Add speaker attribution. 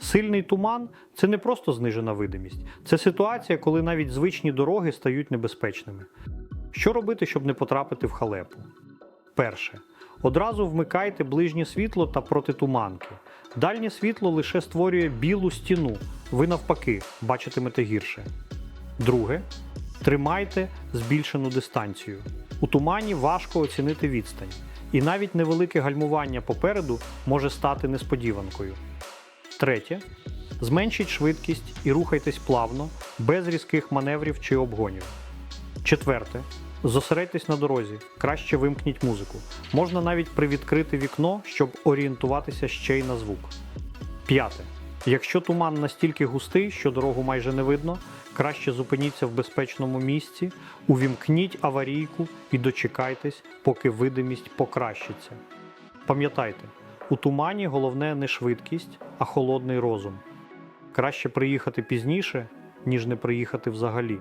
Speaker 1: Сильний туман це не просто знижена видимість, це ситуація, коли навіть звичні дороги стають небезпечними. Що робити, щоб не потрапити в халепу? Перше. Одразу вмикайте ближнє світло та протитуманки. Дальнє світло лише створює білу стіну. Ви навпаки бачитимете гірше. Друге. Тримайте збільшену дистанцію. У тумані важко оцінити відстань, і навіть невелике гальмування попереду може стати несподіванкою. Третє. Зменшіть швидкість і рухайтесь плавно, без різких маневрів чи обгонів. Четверте. Зосередьтесь на дорозі, краще вимкніть музику. Можна навіть привідкрити вікно, щоб орієнтуватися ще й на звук. П'яте. Якщо туман настільки густий, що дорогу майже не видно, краще зупиніться в безпечному місці, увімкніть аварійку і дочекайтесь, поки видимість покращиться. Пам'ятайте, у тумані головне не швидкість, а холодний розум. Краще приїхати пізніше, ніж не приїхати взагалі.